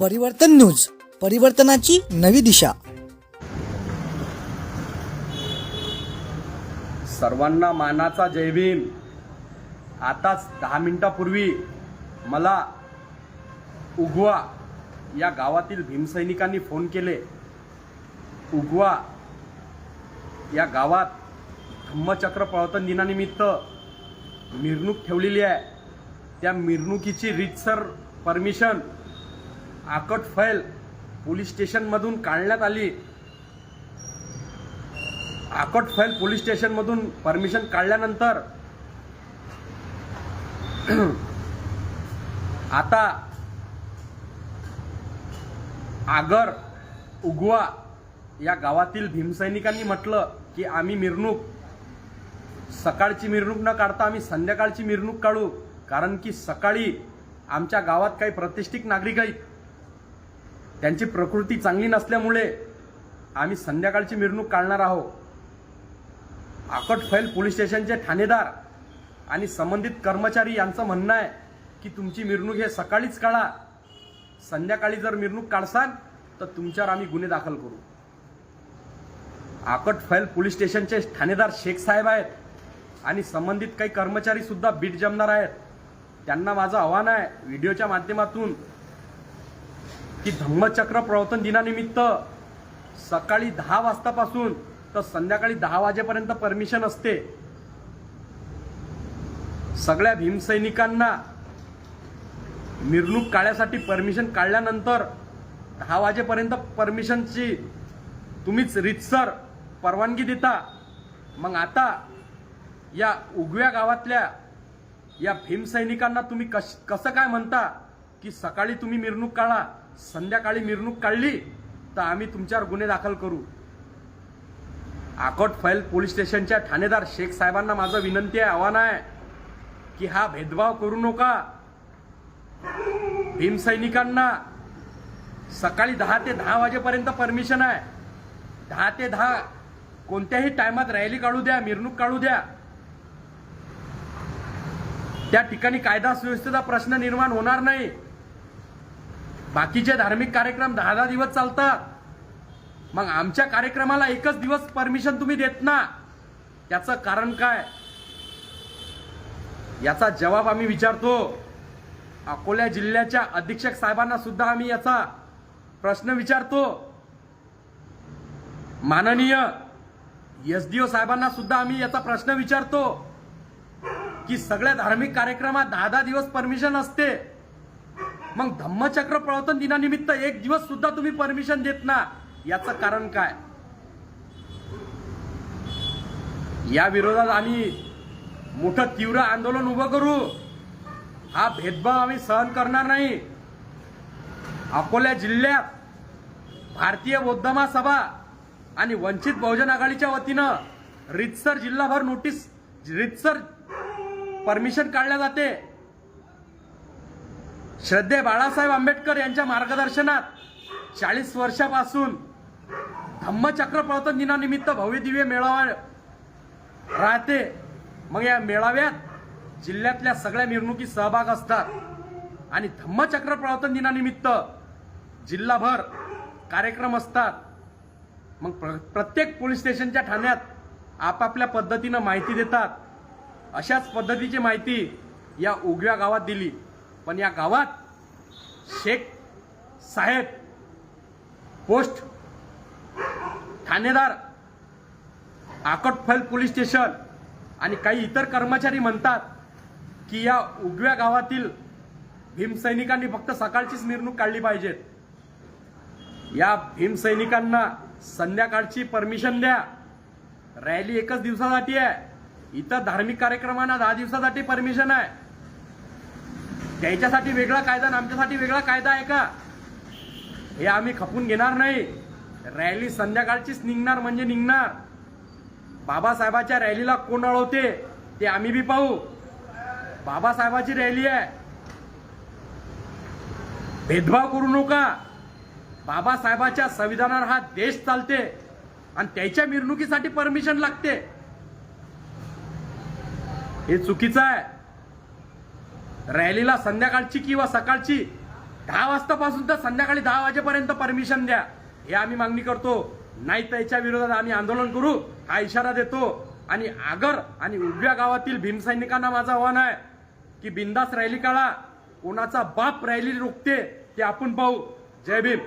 परिवर्तन न्यूज परिवर्तनाची नवी दिशा. सर्वांना मानाचा जय भीम. आताच दहा मिनिटापूर्वी मला उगवा या गावातील भीमसैनिकांनी फोन केले. उगवा या गावात धम्मचक्र प्रवर्तन दिनानिमित्त मिरवणूक ठेवलेली आहे. त्या मिरवणुकीची रीतसर परमिशन आकट फैल पोलीस स्टेशनमधून काढण्यात आली. आकट फैल पोलीस स्टेशनमधून परमिशन काढल्यानंतर आता आगर उगवा या गावातील भीमसैनिकांनी म्हटलं की आम्ही मिरवणूक सकाळची मिरवणूक न काढता आम्ही संध्याकाळची मिरवणूक काढू. कारण की सकाळी आमच्या गावात काही प्रतिष्ठित नागरिक आहेत. त्यांची प्रकृती चांगली नसल्यामुळे आम्ही संध्याकाळची मिरवणूक काढणार आहोत. आकट फैल पोलीस स्टेशनचे ठाणेदार आणि संबंधित कर्मचारी यांचं म्हणणं आहे की तुमची मिरवणूक हे सकाळीच काढा. संध्याकाळी जर मिरवणूक काढसाल तर तुमच्यावर आम्ही गुन्हे दाखल करू. आकट फैल पोलीस स्टेशनचे ठाणेदार शेख साहेब आहेत आणि संबंधित काही कर्मचारी सुद्धा बीट जमणार आहेत. त्यांना माझं आव्हान आहे व्हिडिओच्या माध्यमातून की धम्मचक्र प्रवर्तन दिनानिमित्त सकाळी दहा वाजतापासून तर संध्याकाळी दहा वाजेपर्यंत परमिशन असते. सगळ्या भीमसैनिकांना मिरवणूक काढण्यासाठी परमिशन काढल्यानंतर दहा वाजेपर्यंत परमिशनची तुम्हीच रितसर परवानगी देता. मग आता या उगव्या गावातल्या या भीमसैनिकांना तुम्ही कश कसं काय म्हणता? की सकाळी तुम्ही मिरवणूक काढा संध्याकाळी मिरवणूक काढली तर आम्ही तुमच्यावर गुन्हे दाखल करू. आकोट फैल पोलीस स्टेशनच्या ठाणेदार शेख साहेबांना माझं विनंती आहे आव्हान आहे की हा भेदभाव करू नका. भीमसैनिकांना सकाळी दहा ते दहा वाजेपर्यंत परमिशन आहे. दहा ते दहा कोणत्याही टायमात रॅली काढू द्या मिरवणूक काढू द्या. त्या ठिकाणी कायदा सुव्यवस्थेचा प्रश्न निर्माण होणार नाही. बाकीचे धार्मिक कार्यक्रम दहा दहा दिवस चालतात. मग आमच्या कार्यक्रमाला एकच दिवस परमिशन तुम्ही देत ना. याचं कारण काय? याचा जवाब आम्ही विचारतो. अकोला जिल्ह्याच्या अधीक्षक साहेबांना सुद्धा आम्ही याचा प्रश्न विचारतो. माननीय एस डी ओ साहेबांना सुद्धा आम्ही याचा प्रश्न विचारतो. की सगळ्या धार्मिक कार्यक्रमात दहा दहा दिवस परमिशन असते. मग धम्मचक्र प्रवर्तन दिनानिमित्त एक दिवस सुद्धा तुम्ही परमिशन देत ना याचं कारण काय? या विरोधात आम्ही मोठं तीव्र आंदोलन उभं करू. हा भेदभाव आम्ही सहन करणार नाही. अकोला जिल्ह्यात भारतीय बौद्ध महासभा आणि वंचित बहुजन आघाडीच्या वतीनं रितसर जिल्हाभर नोटीस रितसर परमिशन काढल्या जाते. श्रद्धे बाळासाहेब आंबेडकर यांच्या मार्गदर्शनात चाळीस वर्षापासून धम्मचक्र प्रवर्तन दिनानिमित्त भव्य दिव्य मेळावा राहते. मग या मेळाव्यात जिल्ह्यातल्या सगळ्या मिरवणुकीत सहभाग असतात. आणि धम्मचक्र प्रवर्तन दिनानिमित्त जिल्हाभर कार्यक्रम असतात. मग प्र प्रत्येक पोलीस स्टेशनच्या ठाण्यात आपापल्या पद्धतीनं माहिती देतात. अशाच पद्धतीची माहिती या उगव्या गावात दिली. पण या गावात शेख साहेब पोस्ट ठाणेदार आकटफल पोलीस स्टेशन आणि काही इतर कर्मचारी म्हणतात की या उगव्या गावातील भीमसैनिकांनी फक्त सकाळचीच मिरवणूक काढली पाहिजेत. या भीमसैनिकांना संध्याकाळची परमिशन द्या. रॅली एकच दिवसासाठी आहे. इतर धार्मिक कार्यक्रमांना दहा दिवसासाठी परमिशन आहे. त्याच्यासाठी वेगळा कायदा आणि आमच्यासाठी वेगळा कायदा आहे का? हे आम्ही खपून घेणार नाही. रॅली संध्याकाळचीच निघणार म्हणजे निघणार. बाबासाहेबाच्या रॅलीला कोण अडवते ते आम्ही बी पाहू. बाबासाहेबाची रॅली आहे. भेदभाव करू नका. बाबासाहेबाच्या संविधानावर हा देश चालते. आणि त्याच्या मिरवणुकीसाठी परमिशन लागते. हे चुकीचं आहे. रॅलीला संध्याकाळची किंवा सकाळची दहा वाजतापासून तर संध्याकाळी दहा वाजेपर्यंत परमिशन द्या. हे आम्ही मागणी करतो. नाही त्याच्या विरोधात आम्ही आंदोलन करू. हा इशारा देतो. आणि आगर आणि उभ्या गावातील भीमसैनिकांना माझं आव्हान आहे की बिंदास रॅली काढा. कोणाचा बाप रॅली रोखते ते आपण पाहू. जय भीम.